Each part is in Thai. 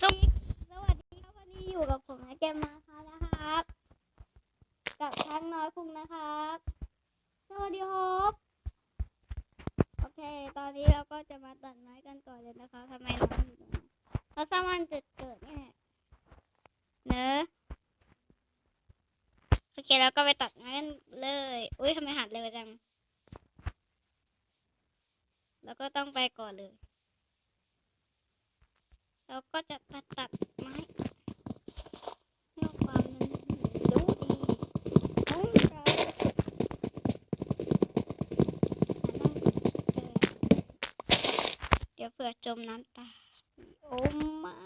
สวัสดีครับวันนี้อยู่กับผมนะเกมมาค่ะนะครับ กับช้างน้อยคุงนะครับ สวัสดีครับโอเค ตอนนี้เราก็จะมาตัดไม้กันก่อนเลยนะคะทำไมน้องอยู่ตรงนั้นเราสร้างวันจุดเกิดนี่แหละเนอะโอเคแล้วก็ไปตัดไม้กันเลยอุ้ยทำไมหัดเร็วจัง แล้วก็ต้องไปก่อนเลย เราก็จะตัดตัดไม้เพื่อความรู้ดีของเราเดี๋ยวเผื่อจมน้ำตาโอ้มา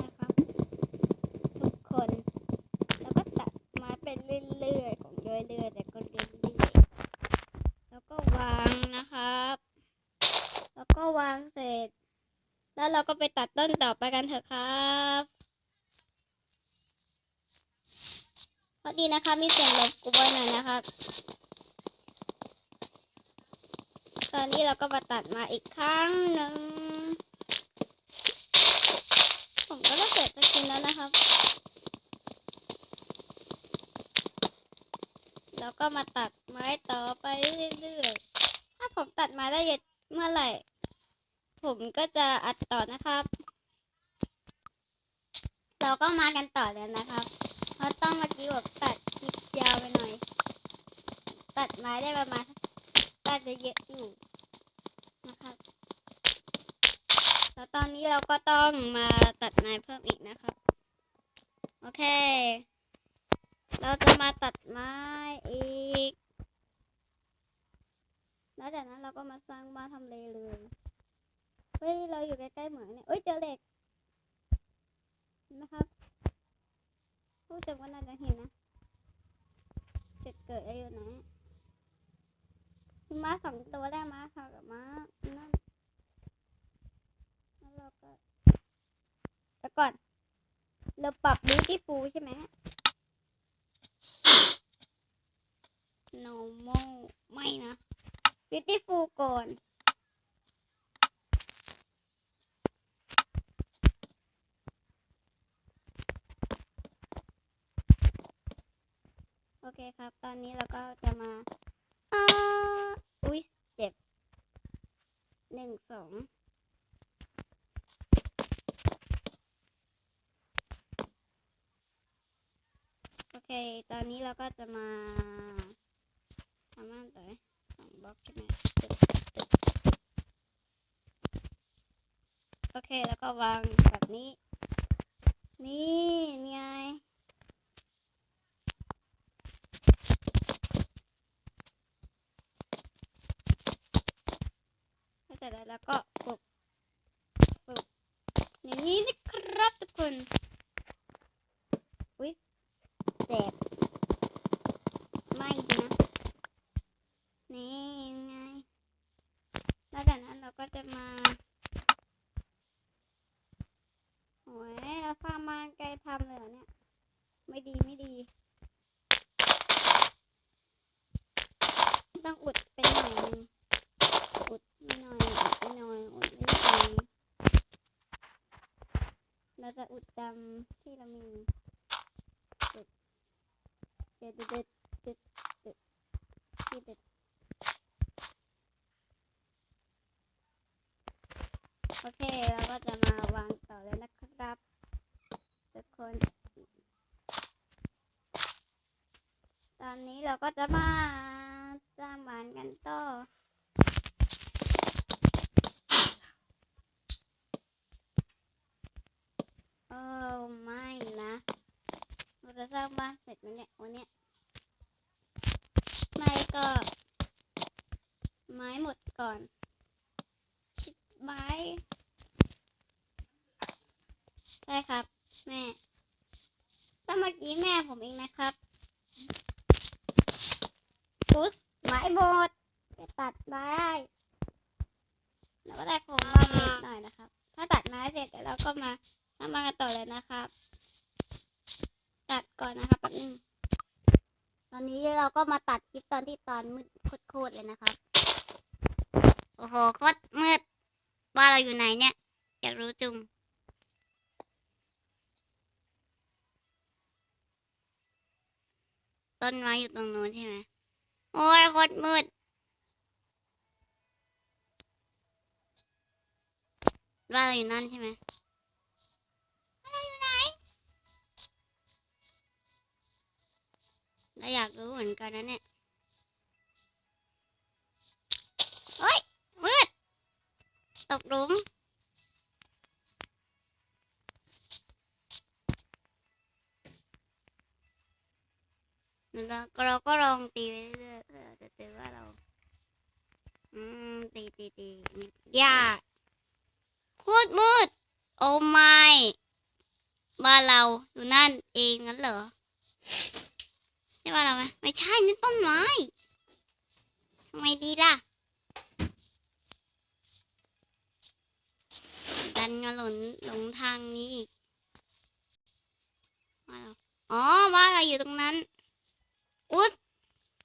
นะครับ ทุกคน แล้วก็ตัดไม้เป็นเรื่อยๆของเรื่อยๆแต่ก็เรื่อยๆแล้วก็วางนะครับ แล้วก็วางเสร็จ แล้วเราก็ไปตัดต้นต่อไปกันเถอะครับพอดีนะคะมีเสียงรบกวนหน่อยนะครับ ตอนนี้เราก็มาตัดมาอีกครั้งหนึ่งผมก็ได้เสร็จะกินแล้วนะครับ แล้วก็มาตัดไม้ต่อไปเรื่อยๆ ถ้าผมตัดมาได้เยอะเมื่อไหร่ ผมก็จะอัดต่อนะครับ เราก็มากันต่อแล้วนะครับ เพราะต้องเมื่อกี้ผมตัดคลิปยาวไปหน่อย ตัดไม้ได้ประมาณตัดจะเยอะอยู่นะครับแล้วตอนนี้เราก็ต้องมาตัดไม้เพิ่มอีกนะครับ โอเค เราจะมาตัดไม้อีก แล้วจากนั้นเราก็มาสร้างบ้านทำเลเลย ฮ้ยเราอยู่ใกล้ๆเหมืองเนี่ยเอ้ยเจอเหล็กนะครับผู้ชมก็น่าจะเห็นนะจุดเกิดอะไรอยู่ไหนมีม้าสองตัวได้ม้าขาวกับม้านั่นแล้วเราก็แล้วก่อน เราปรับดูที่ฟูใช่ไหม normal ไม่นะ beautiful ก่อน เคครับ ตอนนี้เราก็จะมาอ่าอุ้ยเจ็บหนึ่งสองโอเค ตอนนี้เราก็จะมาทำมันต่อสองบล็อกใช่ไหมโอเค แล้วก็วางแบบนี้ นี่ไง เสร็จแล้วแล้วก็ปลุกปลุกอย่างนี้นะครับทุกคน อุ้ย เจ็บไม่นะ นี่ไง แล้วจากนั้นเราก็จะมาโอ้ยเราสร้างบ้านใกลทำเลยเนี่ย ไม่ดีไม่ดี ต้องอุดไปหน่อยนึงอุดนิดหน่อยอุดนิดหน่อยอุดนิดหน่อยเราจะอุดตามที่เรามี ด็ดเด็ดเด็ดเด็ดที่เด็ดโอเคเราก็จะมาวางต่อเลยนะครับทุกคน ตอนนี้เราก็จะมาสร้างบ้านกันต่อโอ้ไม่นะ เราจะสร้างบ้านเสร็จไหมเนี่ยวันเนี้ยไม่ก็ ไม้หมดก่อน ชิดไม้ใช่ครับ แม่ก็เมื่อกี้แม่ผมเองนะครับปุ๊บไม้หมดไปตัด ไม้แล้วก็ได้โครงบ้านนิดหน่อยนะครับ ถ้าตัดไม้เสร็จเดี๋ยวเราก็มาทำมากันต่อเลยนะครับ ตัดก่อนนะครับแป๊บนึงตอนนี้เราก็มาตัดคลิปตอนที่ตอนมืดโคตรเลยนะครับโอ้โหโคตรมืดว่าเราอยู่ไหนเนี่ย อยากรู้จุงต้นไม้อยู่ตรงนู้นใช่ไหมโอ้ยโคตรมืด ว่าเราอยู่นั่นใช่ไหมว่าเราอยู่ไหนเราอยากรู้เหมือนกันนะเนี่ยเฮ้ยมืดตกหลุมเราก็เราก็ลองตีไปเรื่อยๆเพื่อจะเจอว่าเรา อืม ตีตีตีนี่ยากโคตรมืด โอ้ไม่บ้านเราอยู่นั่นเองงั้นเหรอ ไม่ใช่นั่นต้นไม้ทำไมดีล่ะ ดันมาหลงหลงทางนี้อีกบ้าเราอ๋อบ้าเราอยู่ตรงนั้น อุ๊ด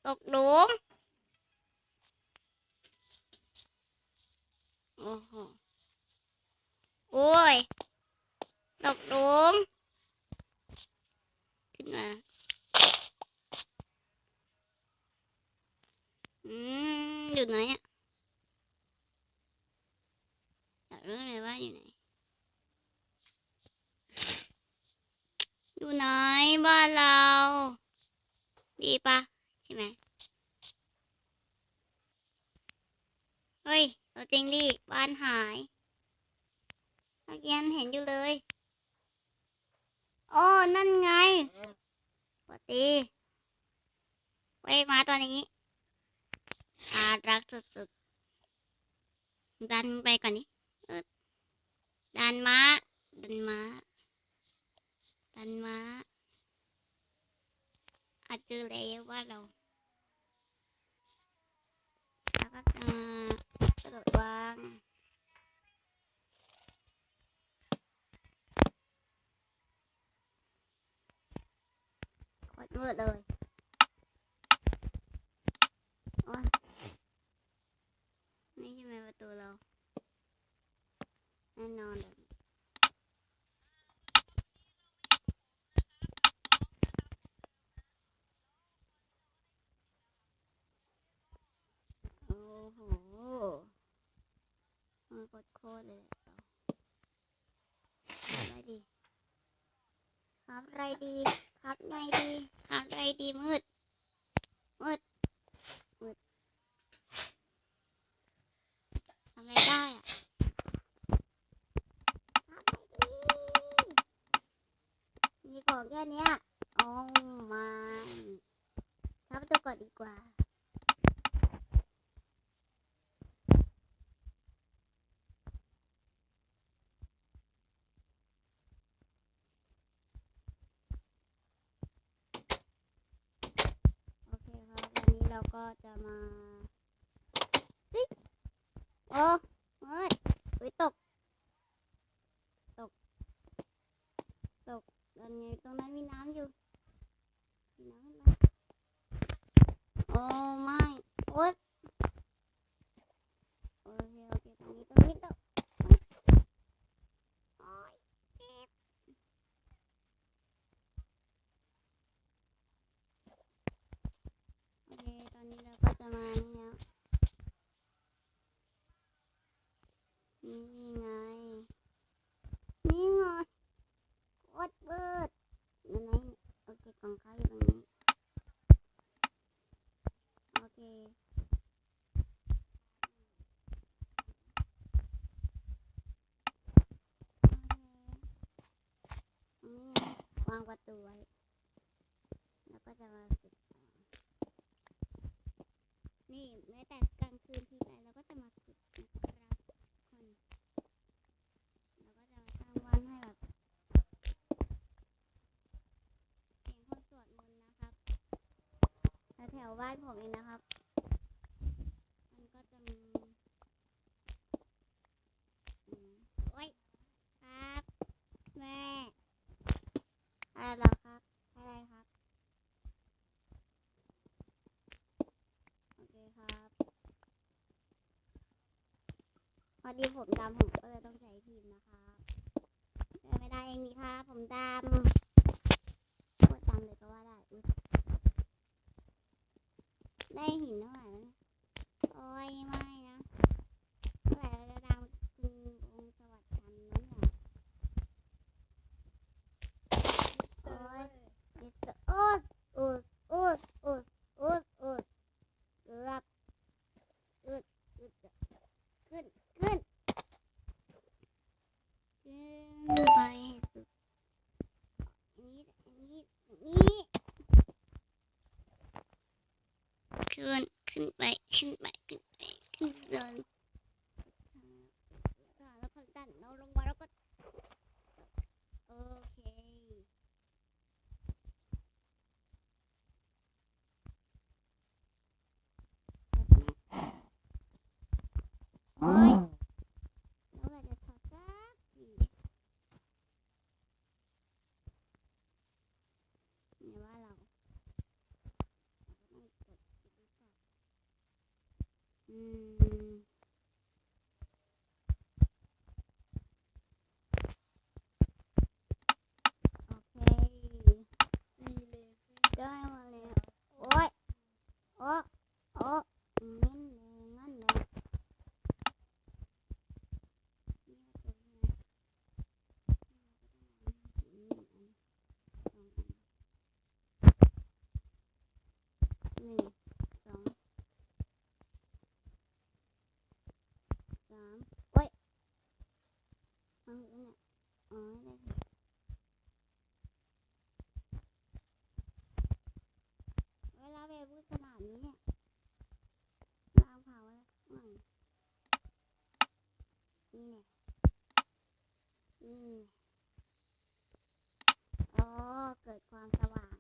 ตกหลุมโอ้โหโอ้ย ตกหลุม ขึ้นมา อืม อยู่ ไหนอะอยากรู้เลยว่าอยู่ไหน อยู่ไหนบ้านเรา ดีปะใช่ไหมเฮ้ยเอาจริงดิบ้านหายเมื่อกี้เห็นอยู่เลยโอ้นั่นไงสวัสดีเว้ยมาตัวนี้ อารักสุดๆ ดันไปก่อนนี้เออดันมาดันมาดันมาอาจจอแล้วว่าเราแล้วก็จะกระโดดวางโคตรมืดเลยโอ้ยนี่ใช่ไหมประตูเรา แน่นอนแบบโอ้โหมือกดโคตรเลยอะไรดี ครับไรดี ครับไงดี ครับไรดีมืด มืดทำอะไรได้อะครับอะไรดี มีของแค่เนี้ยโอ้มาครับตัวก่อนดีกว่า โอเคครับวันนี้เรา ก็จะมาติ๊กโอ้เฮ้ยเฮ้ยตก ตก ตกตอนนี้ตรงนั้นมีน้ำอยู่มีน้ำขึ้นมโอ้ไม่โอ๊ยโอเคโอเคตรงนี้ตรงนี้ตกโอ๊ยเจ็บ โอเค ตอน นี้เราก็จะมานี่แล้วนี่ไง นี่ไงโคตรเบิดอยู่ไหนโอเคกล่องข้าวอยู่ตรงนี้โอเคโอเคนี่ไงวางประตูไว้แล้วก็จะมาปิด นี่แม้แต่กลางคืนทีไรเราก็จะมาฝึกนะครับคนเราก็จะมาสร้างบ้านให้แบบเสียงคนสวดมนต์นะครับแถวบ้านผมเองนะครับ มันก็จะมีอืมโอ้ยครับ แม่อะไรเหรอครับ อะไรครับ โอเคครับพอดีผมดำผมก็เลยต้องใช้ทีมนะครับเดินไม่ได้เองนี่ค่ะผมดำโคตรดำเลยก็ว่าได้อุ๊ยได้หินเท่าไหร่แล้วเนี่ยโอ้ยไม่นะเมื่อไหร่เราจะดังคุณองค์สวัสดิ์ชันนั้นเนี่ยโอ้ยมิสเตอร์โอ๊ตโอ๊ตโอ๊ตโอ๊ตโอ๊ตโอ๊ตเกือบอึดอึดขึ้นขึ้นขึ้นไปให้สุดอันนี้อันนี้อันนี้ขึ้นขึ้นไปขึ้นไปขึ้นไปขึ้นเดินแล้วก็ดันเราลงมาแล้วก็โอเค โอ้ยแล้วเราจะถอดสักทีเนี่ยว่าเราเราก็ต้องกดอีกนิดก่อนอืมโอเค มีเลย ได้มาแล้วโอ้ยโอ้โอ้งั้นเลยงั้นเลยหนึ่งสองสามโอ้ยมันอยู่เนี่ยอ๋อได้สิเวลาเบ พูดขนาดนี้เนี่ยลาเผาแล้วหน่อยนี่เนี่ยนี่เอ๋อเกิดความสว่าง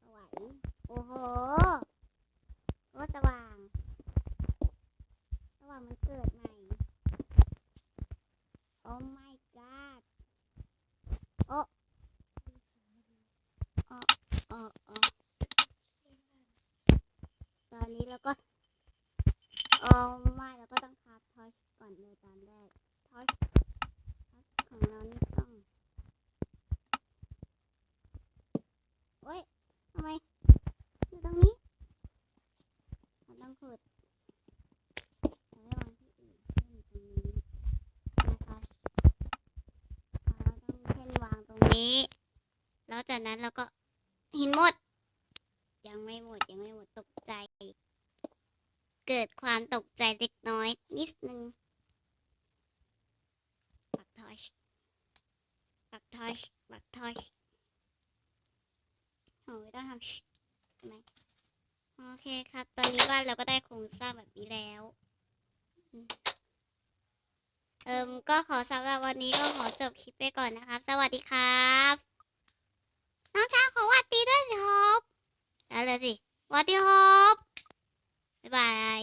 สวัยโอ้โหโอ้สว่าง สว่างมันเกิดใหม่ โอ้ my god โอ้โอ้โอ้โอ้ตอนนี้เราก็โอ้ไม่เราก็ต้องคาบทอยก่อนเลยตอนแรกทอยของเรานี่ต้องโอ้ยทำไมอยู่ตรงนี้เราต้องขุดเราไม่วางที่อื่นเช่นตรงนี้นะคะเราต้องเช่นวางตรงนี้ แล้ว จากนั้นเราก็หินหมด ยังไม่หมดยังไม่หมดตกใจ เกิดความตกใจเล็กน้อยนิดนึงปักทอยปักทอยปักทอยโอ้ยต้องทำชิใช่ไหมโอเคครับ ตอนนี้บ้านเราก็ได้โครงสร้างแบบนี้แล้ว เอิมก็ขอสำหรับวันนี้ก็ขอจบคลิปไปก่อนนะครับ สวัสดีครับ น้องชายขอวัดดีด้วยสิครับนั่นแหละสิวัดดีครับบ๊ายบาย